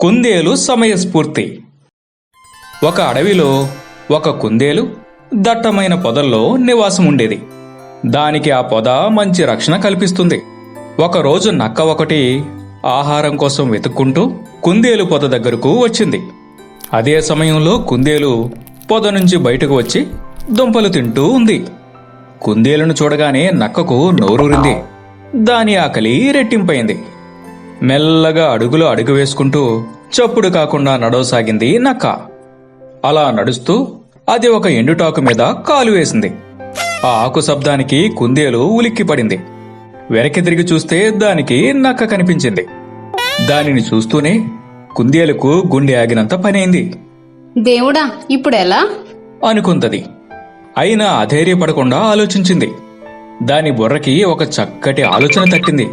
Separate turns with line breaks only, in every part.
కుందేలు సమయస్ఫూర్తి. ఒక అడవిలో ఒక కుందేలు దట్టమైన పొదల్లో నివాసం ఉండేది దానికి ఆ పొద మంచి రక్షణ కల్పిస్తుంది. ఒకరోజు నక్క ఒకటి ఆహారం కోసం వెతుక్కుంటూ కుందేలు పొద దగ్గరకు వచ్చింది. అదే సమయంలో కుందేలు పొద నుంచి బయటకు వచ్చి దుంపలు తింటూ ఉంది. కుందేలును చూడగానే నక్కకు నోరూరింది. దాని ఆకలి రెట్టింపైంది. మెల్లగా అడుగులో అడుగు వేసుకుంటూ చప్పుడు కాకుండా నడవసాగింది నక్క. అలా నడుస్తూ అది ఒక ఎండుటాకు మీద కాలు వేసింది. ఆ ఆకు శబ్దానికి కుందేలు ఉలిక్కిపడింది వెనక్కి తిరిగి చూస్తే దానికి నక్క కనిపించింది. దానిని చూస్తూనే కుందేలుకు గుండె ఆగినంత పనైంది.
దేవుడా ఇప్పుడెలా
అనుకుందది. అయినా అధైర్యపడకుండా ఆలోచించింది. దాని బుర్రకి ఒక చక్కటి ఆలోచన తట్టింది.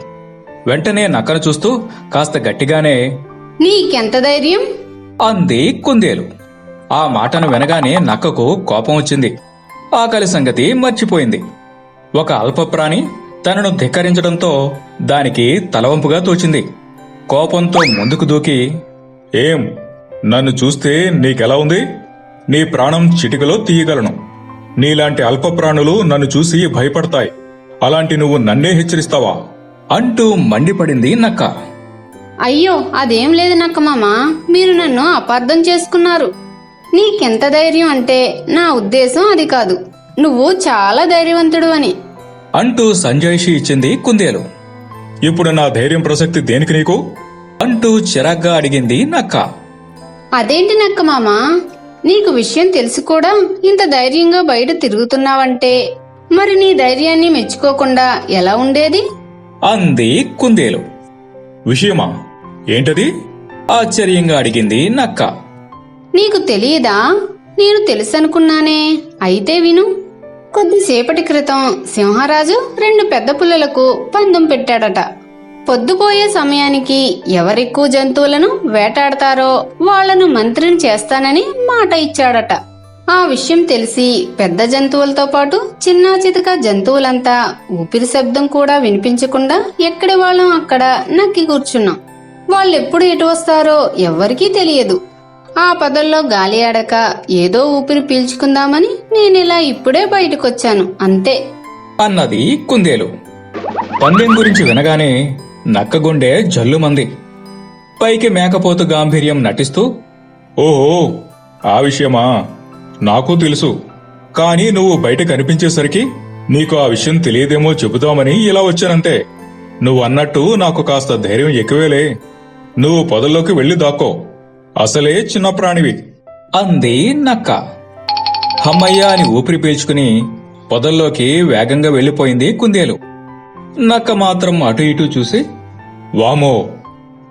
వెంటనే నక్కను చూస్తూ కాస్త గట్టిగానే
నీకెంత ధైర్యం?
అంది కుందేలు. ఆ మాటను వినగానే నక్కకు కోపం వచ్చింది. ఆకలి సంగతి మర్చిపోయింది. ఒక అల్పప్రాణి తనను ధిక్కరించడంతో దానికి తలవంపుగా తోచింది. కోపంతో ముందుకు దూకి
ఏం? నన్ను చూస్తే నీకెలా ఉంది? నీ ప్రాణం చిటికలో తీయగలను. నీలాంటి అల్ప ప్రాణులు నన్ను చూసి భయపడతాయి. అలాంటి నువ్వు నన్నే హెచ్చరిస్తావా?
అంటూ మండిపడింది నక్క.
అయ్యో అదేం లేదు నక్కమామ మీరు నన్ను అపార్థం చేసుకున్నారు. నీకెంత ధైర్యం అంటే నా ఉద్దేశం అది కాదు. నువ్వు చాలా ధైర్యవంతుడు అని.
అంటూ సంజాయిషి ఇచ్చింది కుందేలు.
ఇప్పుడు నా ధైర్యం ప్రసక్తి దేనికి నీకు?
అంటూ చిరాగ్గా అడిగింది నక్క.
అదేంటి నక్కమామ నీకు విషయం తెలిసి కూడా ఇంత ధైర్యంగా బయట తిరుగుతున్నావంటే మరి నీ ధైర్యాన్ని మెచ్చుకోకుండా ఎలా ఉండేది?
అంది కుందేలు.
విషయమా? ఏంటది?
ఆశ్చర్యంగా అడిగింది నక్క.
నీకు తెలియదా? నేను తెలుసనుకున్నానే. అయితే విను. కొద్దిసేపటి క్రితం సింహరాజు రెండు పెద్ద పుల్లలకు పందెం పెట్టాడట. పొద్దుపోయే సమయానికి ఎవరెక్కువ జంతువులను వేటాడతారో వాళ్ళను మంత్రిని చేస్తానని మాట ఇచ్చాడట. ఆ విషయం తెలిసి పెద్ద జంతువులతో పాటు చిన్నా చితక జంతువులంతా ఊపిరి శబ్దం కూడా వినిపించకుండా ఎక్కడి వాళ్ళం అక్కడ నక్కి కూర్చున్నాం. వాళ్ళెప్పుడు ఎటు వస్తారో ఎవ్వరికీ తెలియదు. ఆ పదల్లో గాలి ఆడక ఏదో ఊపిరి పీల్చుకుందామని నేనిలా ఇప్పుడే బయటకొచ్చాను అంతే.
అన్నది కుందేలు. పందెం గురించి వినగానే నక్కగుండే జల్లుమంది. పైకి మేకపోతు గాంభీర్యం నటిస్తూ
ఓహో ఆ విషయమా? నాకు తెలుసు. కానీ నువ్వు బయట కనిపించేసరికి నీకు ఆ విషయం తెలియదేమో చెబుదామని ఇలా వచ్చానంతే. నువ్వు అన్నట్టు నాకు కాస్త ధైర్యం ఎక్కువేలే. నువ్వు పొదల్లోకి వెళ్ళి దాక్కో. అసలే చిన్న ప్రాణివి.
అంది నక్క. హమ్మయ్య అని ఊపిరి పీల్చుకుని పొదల్లోకి వేగంగా వెళ్ళిపోయింది కుందేలు. నక్క మాత్రం అటు ఇటు చూసి
వామో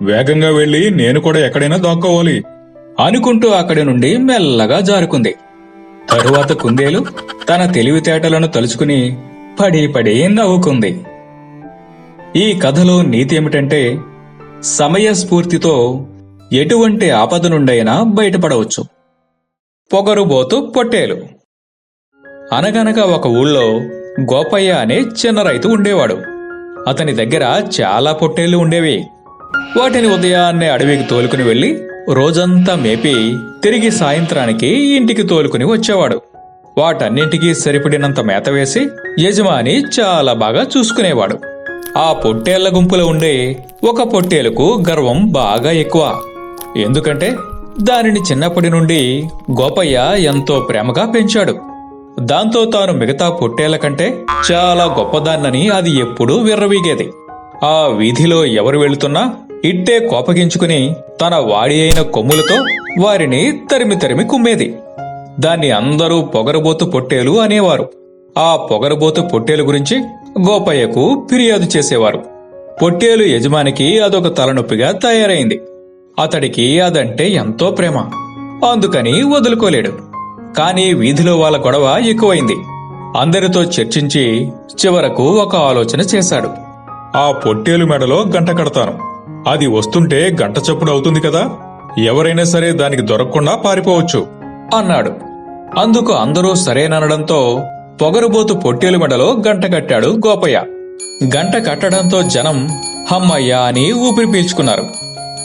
వేగంగా వెళ్ళి నేను కూడా ఎక్కడైనా దాక్కోవాలి.
అనుకుంటూ అక్కడి నుండి మెల్లగా జారుకుంది. తరువాత కుందేలు తన తెలివితేటలను తలుచుకుని పడి పడి నవ్వుకుంది. ఈ కథలో నీతి ఏమిటంటే సమయస్ఫూర్తితో ఎటువంటి ఆపద నుండైనా బయటపడవచ్చు. పొగరుబోతు పొట్టేలు. అనగనగా ఒక ఊళ్ళో గోపయ్య అనే చిన్న రైతు ఉండేవాడు. అతని దగ్గర చాలా పొట్టేళ్ళు ఉండేవి. వాటిని ఉదయాన్నే అడవికి తోలుకుని వెళ్ళి రోజంతా మేపి తిరిగి సాయంత్రానికి ఇంటికి తోలుకుని వచ్చేవాడు. వాటన్నింటికీ సరిపడినంత మేత వేసి యజమాని చాలా బాగా చూసుకునేవాడు. ఆ పొట్టేళ్ళ గుంపులో ఉండే ఒక పొట్టేలకు గర్వం బాగా ఎక్కువ. ఎందుకంటే దానిని చిన్నప్పటి నుండి గోపయ్య ఎంతో ప్రేమగా పెంచాడు. దాంతో తాను మిగతా పొట్టేళ్ళ కంటే చాలా గొప్పదాన్నని అది ఎప్పుడూ విర్రవీగేది. ఆ వీధిలో ఎవరు వెళుతున్నా ఇట్టే కోపగించుకుని తన వాడి అయిన కొమ్ములతో వారిని తరిమి తరిమి కుమ్మేది. దాన్ని అందరూ పొగరబోతు పొట్టేలు అనేవారు. ఆ పొగరబోతు పొట్టేలు గురించి గోపయ్యకు ఫిర్యాదు చేసేవారు. పొట్టేలు యజమానికి అదొక తలనొప్పిగా తయారైంది. అతడికి అదంటే ఎంతో ప్రేమ. అందుకని వదులుకోలేడు. కానీ వీధిలో వాళ్ళ గొడవ ఎక్కువైంది. అందరితో చర్చించి చివరకు ఒక ఆలోచన చేశాడు.
ఆ పొట్టేలు మెడలో గంట కడతాను. అది వస్తుంటే గంట చప్పుడు అవుతుంది కదా. ఎవరైనా సరే దానికి దొరకకుండా పారిపోవచ్చు
అన్నాడు. అందుకు అందరూ సరేననడంతో పొగరుబోతు పొట్టేలు మెడలో గంట కట్టాడు గోపయ్య. గంట కట్టడంతో జనం హమ్మయ్య అని ఊపిరి పీల్చుకున్నారు.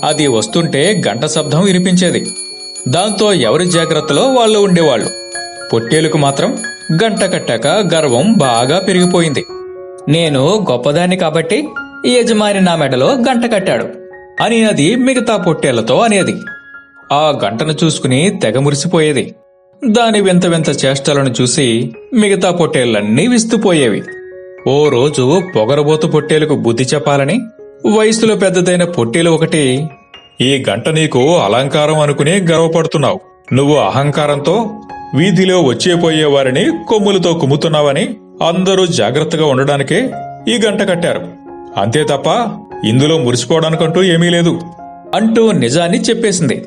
అది వస్తుంటే గంట శబ్దం వినిపించేది. దాంతో ఎవరి జాగ్రత్తలో వాళ్ళు ఉండేవాళ్ళు. పొట్టేలుకు మాత్రం గంట కట్టాక గర్వం బాగా పెరిగిపోయింది. నేను గొప్పదాన్ని కాబట్టి యజమాని నా మెడలో గంట కట్టాడు. అని అది మిగతా పొట్టేళ్ళతో అనేది. ఆ గంటను చూసుకుని తెగ మురిసిపోయేది. దాని వింత వింత చేష్టలను చూసి మిగతా పొట్టేళ్ళన్నీ విస్తుపోయేవి ఓ రోజు పొగరబోతు పొట్టేలకు బుద్ధి చెప్పాలని వయసులో పెద్దదైన పొట్టేలు ఒకటి
ఈ గంట నీకు అలంకారం అనుకుని గర్వపడుతున్నావు. నువ్వు అహంకారంతో వీధిలో వచ్చేపోయేవారిని కొమ్ములతో కుమ్ముతున్నావని అందరూ జాగ్రత్తగా ఉండడానికే ఈ గంట కట్టారు. అంతే తప్ప ఇందులో మురిసిపోవడానికంటూ ఏమీ లేదు
అంటూ నిజాన్ని చెప్పేసింది.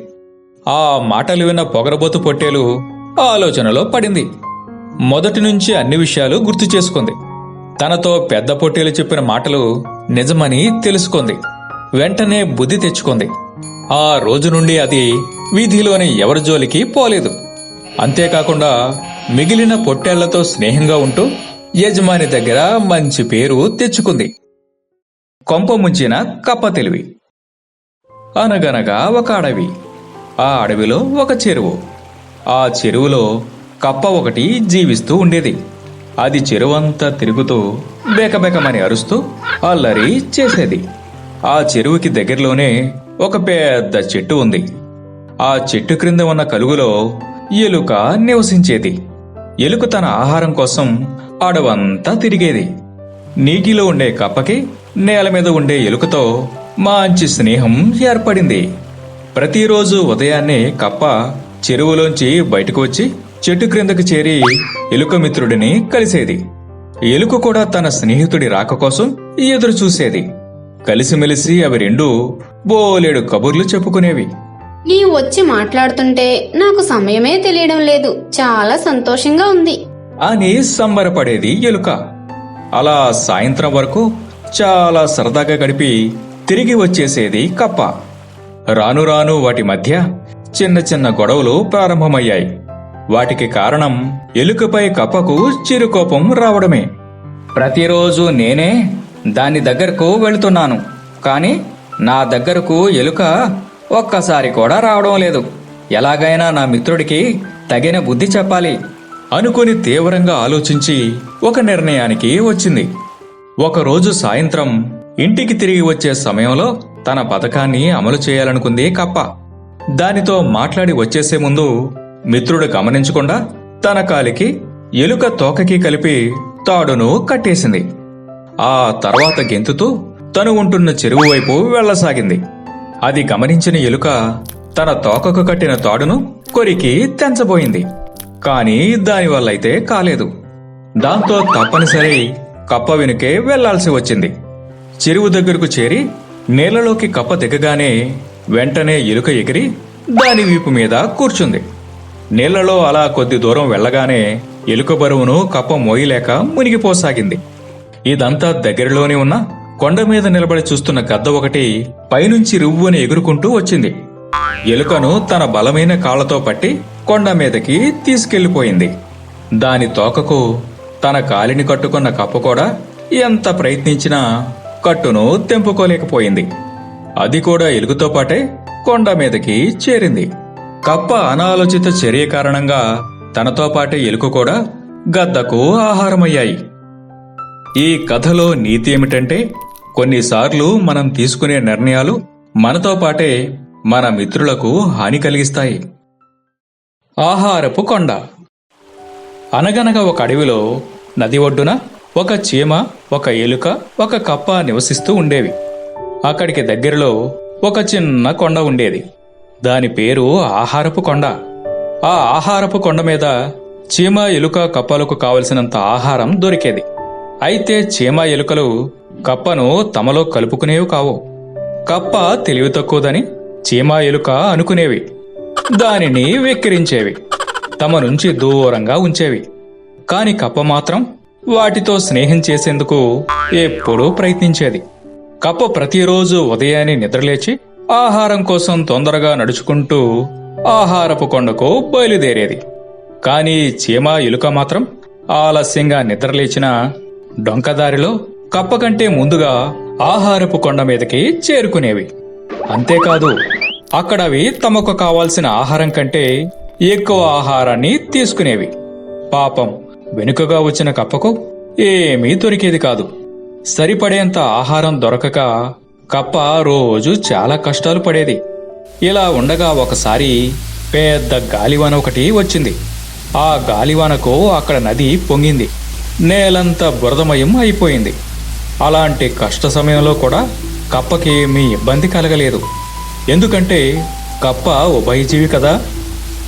ఆ మాటలు విన్న పొగరబోతు పొట్టేలు ఆలోచనలో పడింది. మొదటి నుంచి అన్ని విషయాలు గుర్తు చేసుకుంది. తనతో పెద్ద పొట్టేలు చెప్పిన మాటలు నిజమని తెలుసుకుంది. వెంటనే బుద్ధి తెచ్చుకుంది. ఆ రోజు నుండి అది వీధిలోని ఎవరి జోలికి పోలేదు. అంతేకాకుండా మిగిలిన పొట్టేళ్ళతో స్నేహంగా ఉంటూ యజమాని దగ్గర మంచి పేరు తెచ్చుకుంది. కొంప ముంచిన కప్ప తెలివి. అనగనగా ఒక అడవి. ఆ అడవిలో ఒక చెరువు. ఆ చెరువులో కప్ప ఒకటి జీవిస్తూ ఉండేది. అది చెరువంతా తిరుగుతూ బేకబేకమని అరుస్తూ అల్లరి చేసేది. ఆ చెరువుకి దగ్గరలోనే ఒక పెద్ద చెట్టు ఉంది. ఆ చెట్టు క్రింద ఉన్న కలుగులో ఎలుక నివసించేది. ఎలుక తన ఆహారం కోసం అడవంతా తిరిగేది. నీటిలో ఉండే కప్పకి నేల మీద ఉండే ఎలుకతో మంచి స్నేహం ఏర్పడింది. ప్రతిరోజు ఉదయాన్నే కప్ప చెరువులోంచి బయటకు వచ్చి చెట్టు క్రిందకు చేరి ఎలుక మిత్రుడిని కలిసేది. ఎలుక కూడా తన స్నేహితుడి రాక కోసం ఎదురు చూసేది. కలిసిమెలిసి అవి రెండు బోలెడు కబుర్లు చెప్పుకునేవి.
నీవు వచ్చి మాట్లాడుతుంటే నాకు సమయమే తెలియడం లేదు. చాలా సంతోషంగా ఉంది.
అని సంబరపడేది ఎలుక. అలా సాయంత్రం వరకు చాలా సరదాగా గడిపి తిరిగి వచ్చేసేది కప్ప. రాను రాను వాటి మధ్య చిన్న చిన్న గొడవలు ప్రారంభమయ్యాయి. వాటికి కారణం ఎలుకపై కప్పకు చిరుకోపం రావడమే. ప్రతిరోజు నేనే దాని దగ్గరకు వెళుతున్నాను కానీ నా దగ్గరకు ఎలుక ఒక్కసారి కూడా రావడం లేదు. ఎలాగైనా నా మిత్రుడికి తగిన బుద్ధి చెప్పాలి. అనుకుని తీవ్రంగా ఆలోచించి ఒక నిర్ణయానికి వచ్చింది. ఒకరోజు సాయంత్రం ఇంటికి తిరిగి వచ్చే సమయంలో తన పథకాన్ని అమలు చేయాలనుకుంది కప్ప. దానితో మాట్లాడి వచ్చేసే ముందు మిత్రుడు గమనించకుండా తన కాలికి ఎలుక తోకకి కలిపి తాడును కట్టేసింది. ఆ తర్వాత గెంతుతూ తను ఉంటున్న చెరువు వైపు వెళ్ళసాగింది అది గమనించిన ఎలుక తన తోకకు కట్టిన తాడును కొరికి తెంచబోయింది. కాని దానివల్లైతే కాలేదు. దాంతో తప్పనిసరి కప్ప వెనుకే వెళ్ళాల్సి వచ్చింది. చెరువు దగ్గరకు చేరి నేలలోకి కప్ప దిగగానే వెంటనే ఎలుక ఎగిరి దాని వీపు మీద కూర్చుంది. నీళ్ళలో అలా కొద్ది దూరం వెళ్ళగానే ఎలుక బరువును కప్ప మోయలేక మునిగిపోసాగింది. ఇదంతా దగ్గరలోనే ఉన్న కొండ మీద నిలబడి చూస్తున్న గద్ద ఒకటి పైనుంచి రువ్వుని ఎగురుకుంటూ వచ్చింది. ఎలుకను తన బలమైన కాళ్ళతో పట్టి కొండ మీదకి తీసుకెళ్ళిపోయింది దాని తోకకు తన కాలిని కట్టుకున్న కప్ప కూడా ఎంత ప్రయత్నించినా కట్టును తెంపుకోలేకపోయింది. అది కూడా ఎలుగుతో పాటే కొండ మీదకి చేరింది. కప్ప అనాలోచిత చర్య కారణంగా తనతో పాటే ఎలుక కూడా గద్దకు ఆహారమయ్యాయి. ఈ కథలో నీతి ఏమిటంటే కొన్నిసార్లు మనం తీసుకునే నిర్ణయాలు మనతో పాటే మన మిత్రులకు హాని కలిగిస్తాయి. ఆహారపు కొండ. అనగనగా ఒక అడవిలో నది ఒడ్డున ఒక చీమ ఒక ఎలుక ఒక కప్ప నివసిస్తూ ఉండేవి. అక్కడికి దగ్గరలో ఒక చిన్న కొండ ఉండేది. దాని పేరు ఆహారపు కొండ. ఆ ఆహారపు కొండ మీద చీమ ఎలుక కప్పలకు కావలసినంత ఆహారం దొరికేది. అయితే చీమ ఎలుకలు కప్పను తమలో కలుపుకునేవి కావు. కప్ప తెలివి తక్కువదని చీమ ఎలుక అనుకునేవి. దానిని వెక్కిరించేవి. తమ నుంచి దూరంగా ఉంచేవి. కాని కప్ప మాత్రం వాటితో స్నేహం చేసేందుకు ఎప్పుడూ ప్రయత్నించేది. కప్ప ప్రతిరోజు ఉదయాన్నే నిద్రలేచి ఆహారం కోసం తొందరగా నడుచుకుంటూ ఆహారపు కొండకు బయలుదేరేది. కానీ చీమ ఎలుక మాత్రం ఆలస్యంగా నిద్రలేచిన డొంకదారిలో కప్ప కంటే ముందుగా ఆహారపు కొండ మీదకి చేరుకునేవి. అంతేకాదు అక్కడవి తమకు కావాల్సిన ఆహారం కంటే ఎక్కువ ఆహారాన్ని తీసుకునేవి. పాపం వెనుకగా వచ్చిన కప్పకు ఏమీ దొరికేది కాదు. సరిపడేంత ఆహారం దొరకక కప్ప రోజు చాలా కష్టాలు పడేది. ఇలా ఉండగా ఒకసారి పెద్ద గాలివాన ఒకటి వచ్చింది. ఆ గాలివానకు అక్కడ నది పొంగింది. నేలంతా బురదమయం అయిపోయింది. అలాంటి కష్ట సమయంలో కూడా కప్పకి ఏమీ ఇబ్బంది కలగలేదు. ఎందుకంటే కప్ప ఉభయజీవి కదా.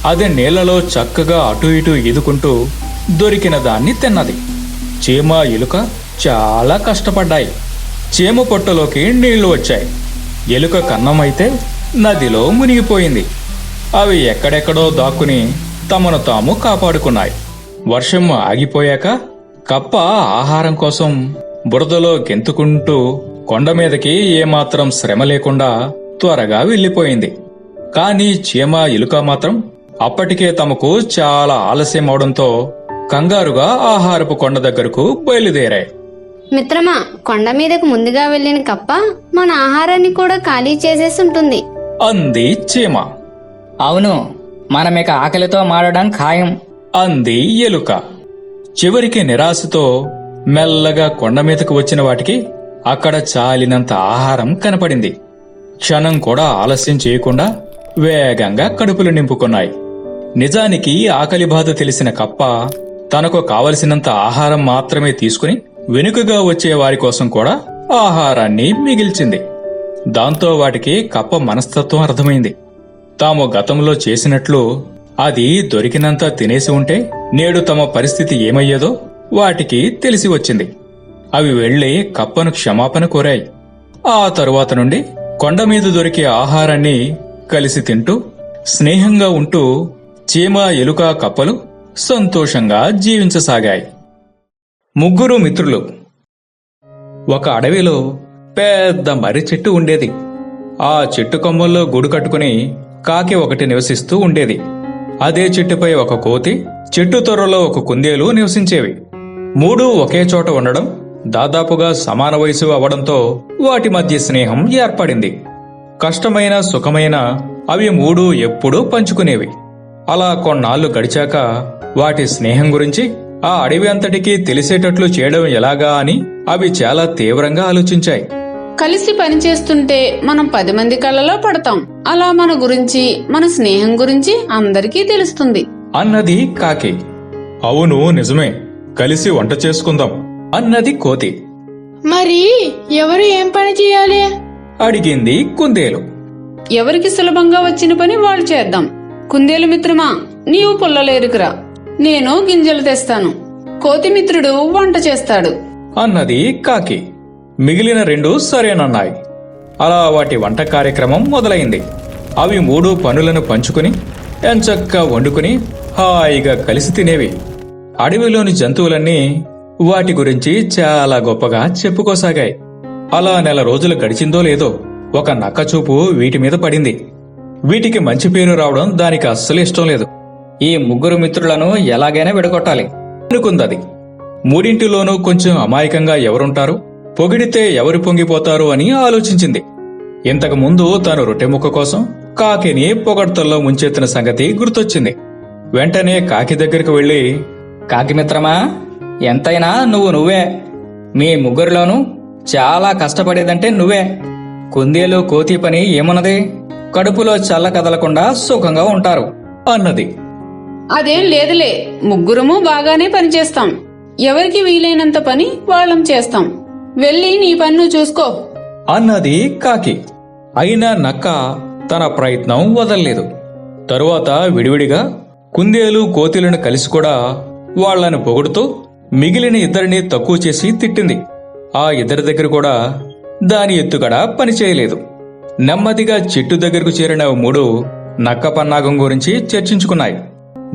అది నీళ్ళలో చక్కగా అటు ఇటు ఈదుకుంటూ దొరికిన దాన్ని తిన్నది. చీమ ఎలుక చాలా కష్టపడ్డాయి. చీమ పొట్టలోకి నీళ్ళు వచ్చాయి. ఎలుక కన్నమైతే నదిలో మునిగిపోయింది. అవి ఎక్కడెక్కడో దాక్కుని తమను తాము కాపాడుకున్నాయి. వర్షం ఆగిపోయాక కప్ప ఆహారం కోసం బురదలో గెంతుకుంటూ కొండ మీదకి ఏమాత్రం శ్రమ లేకుండా త్వరగా వెళ్ళిపోయింది. కానీ చీమ ఎలుక మాత్రం అప్పటికే తమకు చాలా ఆలస్యం అవడంతో కంగారుగా ఆహారపు కొండ దగ్గరకు బయలుదేరాయి.
మిత్రమా కొండ మీదకు ముందుగా వెళ్ళిన కప్ప మన ఆహారాన్ని కూడా ఖాళీ చేసేసి ఉంటుంది
అంది చీమ.
అవును మనమిక ఆకలితో మారడం ఖాయం.
అంది ఎలుక. చివరికి నిరాశతో మెల్లగా కొండ మీదకు వచ్చిన వాటికి అక్కడ చాలినంత ఆహారం కనపడింది. క్షణం కూడా ఆలస్యం చేయకుండా వేగంగా కడుపులు నింపుకున్నాయి. నిజానికి ఆకలి బాధ తెలిసిన కప్ప తనకు కావలసినంత ఆహారం మాత్రమే తీసుకుని వెనుకగా వచ్చే వారి కోసం కూడా ఆహారాన్ని మిగిల్చింది. దాంతో వాటికి కప్ప మనస్తత్వం అర్థమైంది. తాము గతంలో చేసినట్లు అది దొరికినంత తినేసి ఉంటే నేడు తమ పరిస్థితి ఏమయ్యేదో వాటికి తెలిసి వచ్చింది. అవి వెళ్ళి కప్పను క్షమాపణ కోరాయి. ఆ తరువాత నుండి కొండ మీద దొరికే ఆహారాన్ని కలిసి తింటూ స్నేహంగా ఉంటూ చీమ ఎలుక కప్పలు సంతోషంగా జీవించసాగాయి. ముగ్గురు మిత్రులు. ఒక అడవిలో పెద్ద మర్రి చెట్టు ఉండేది. ఆ చెట్టు కొమ్మల్లో గూడు కట్టుకుని కాకి ఒకటి నివసిస్తూ ఉండేది. అదే చెట్టుపై ఒక కోతి చెట్టు తొర్రలో ఒక కుందేలు నివసించేవి. మూడు ఒకే చోట ఉండడం దాదాపుగా సమాన వయసు అవడంతో వాటి మధ్య స్నేహం ఏర్పడింది. కష్టమైన సుఖమైన అవి మూడు ఎప్పుడూ పంచుకునేవి. అలా కొన్నాళ్ళు గడిచాక వాటి స్నేహం గురించి ఆ అడవి అంతటికీ తెలిసేటట్లు చేయడం ఎలాగా అని అవి చాలా తీవ్రంగా ఆలోచించాయి.
కలిసి పనిచేస్తుంటే మనం పది మంది కళ్ళలో పడతాం. అలా మన గురించి మన స్నేహం గురించి అందరికీ తెలుస్తుంది.
అన్నది కాకి.
అవును నిజమే. కలిసి వంట చేసుకుందాం.
అన్నది కోతి.
మరి ఎవరు ఏం పని చేయాలి?
అడిగింది కుందేలు.
ఎవరికి సులభంగా వచ్చిన పని వాళ్ళు చేద్దాం. కుందేలు మిత్రమా నీవు పుల్లలేరుకురా. నేను గింజలు తెస్తాను. కోతిమిత్రుడు వంట చేస్తాడు.
అన్నది కాకి. మిగిలిన రెండు సరేనన్నాయి. అలా వాటి వంట కార్యక్రమం మొదలైంది. అవి మూడు పనులను పంచుకుని ఎంచక్కా వండుకుని హాయిగా కలిసి తినేవి. అడవిలోని జంతువులన్నీ వాటి గురించి చాలా గొప్పగా చెప్పుకోసాగాయి. అలా నెల రోజులు గడిచిందో లేదో ఒక నక్కచూపు వీటి మీద పడింది. వీటికి మంచి పేరు రావడం దానికి అస్సలు ఇష్టం లేదు.
ఈ ముగ్గురు మిత్రులను ఎలాగైనా విడగొట్టాలి.
అనుకుందది మూడింటిలోనూ కొంచెం అమాయకంగా ఎవరుంటారు? పొగిడితే ఎవరు పొంగిపోతారు అని ఆలోచించింది. ఇంతకు ముందు తాను రొట్టె ముక్క కోసం కాకిని పొగడ్తల్లో ముంచెత్తిన సంగతి గుర్తొచ్చింది. వెంటనే కాకి దగ్గరికి వెళ్ళి
కాకి మిత్రమా ఎంతైనా నువ్వు నువ్వే. మీ ముగ్గురిలోనూ చాలా కష్టపడేదంటే నువ్వే. కుందేలు కోతి పని ఏమున్నది? కడుపులో చల్ల కదలకుండా సుఖంగా ఉంటారు
అన్నది.
అదేం లేదులే ముగ్గురము బాగానే పనిచేస్తాం. ఎవరికి వీలైనంత పని వాళ్ళం చేస్తాం. వెళ్ళి నీ పని నువ్వు చూసుకో.
అన్నది కాకి. అయినా నక్క తన ప్రయత్నం వదల్లేదు. తరువాత విడివిడిగా కుందేలు కోతిలను కలిసి కూడా వాళ్ళని పొగుడుతూ మిగిలిన ఇద్దరిని తక్కువ చేసి తిట్టింది. ఆ ఇద్దరి దగ్గర కూడా దాని ఎత్తుగడ పనిచేయలేదు నెమ్మదిగా చెట్టు దగ్గరకు చేరిన మూడు నక్క పన్నాగం గురించి చర్చించుకున్నాయి.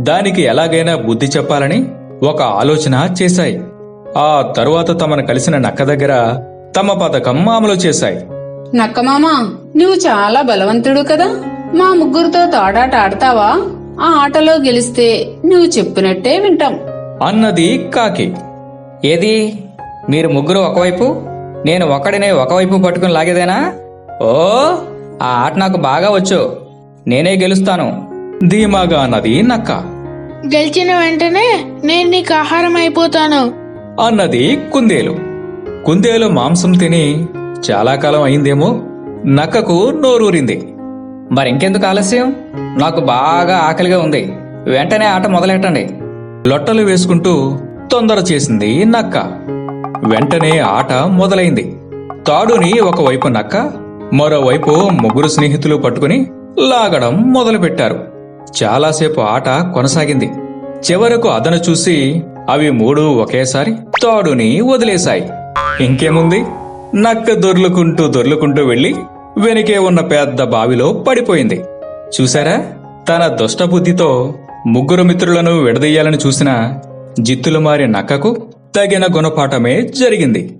దానికి ఎలాగైనా బుద్ధి చెప్పాలని ఒక ఆలోచన చేశాయి. ఆ తరువాత తమను కలిసిన నక్క దగ్గర తమ పథకం అమలు చేశాయి.
నక్కమామా నువ్వు చాలా బలవంతుడు కదా. మా ముగ్గురితో తోడాట ఆడతావా? ఆ ఆటలో గెలిస్తే నువ్వు చెప్పినట్టే వింటాం.
అన్నది కాకి.
ఏది? మీరు ముగ్గురు ఒకవైపు నేను ఒకడినే ఒకవైపు పట్టుకుని లాగేదేనా? ఓ ఆ ఆట నాకు బాగా వచ్చు. నేనే గెలుస్తాను.
ధీమాగా అన్నది నక్క.
గెలిచిన వెంటనే నేను నీకు ఆహారం అయిపోతాను.
అన్నది కుందేలు. కుందేలు మాంసం తిని చాలా కాలం అయిందేమో నక్కకు నోరూరింది.
మరింకెందుకు ఆలస్యం? నాకు బాగా ఆకలిగా ఉంది. వెంటనే ఆట మొదలెట్టండి.
లొట్టలు వేసుకుంటూ తొందర చేసింది నక్క. వెంటనే ఆట మొదలైంది. తాడుని ఒకవైపు నక్క మరోవైపు ముగ్గురు స్నేహితులు పట్టుకుని లాగడం మొదలుపెట్టారు. చాలాసేపు ఆట కొనసాగింది. చివరకు అదను చూసి అవి మూడు ఒకేసారి తాడుని వదిలేశాయి. ఇంకేముంది? నక్క దొర్లుకుంటూ దొర్లుకుంటూ వెళ్ళి వెనుకే ఉన్న పెద్ద బావిలో పడిపోయింది. చూశారా? తన దుష్టబుద్ధితో ముగ్గురు మిత్రులను విడదీయాలని చూసిన జిత్తులు మారి నక్కకు తగిన గుణపాఠమే జరిగింది.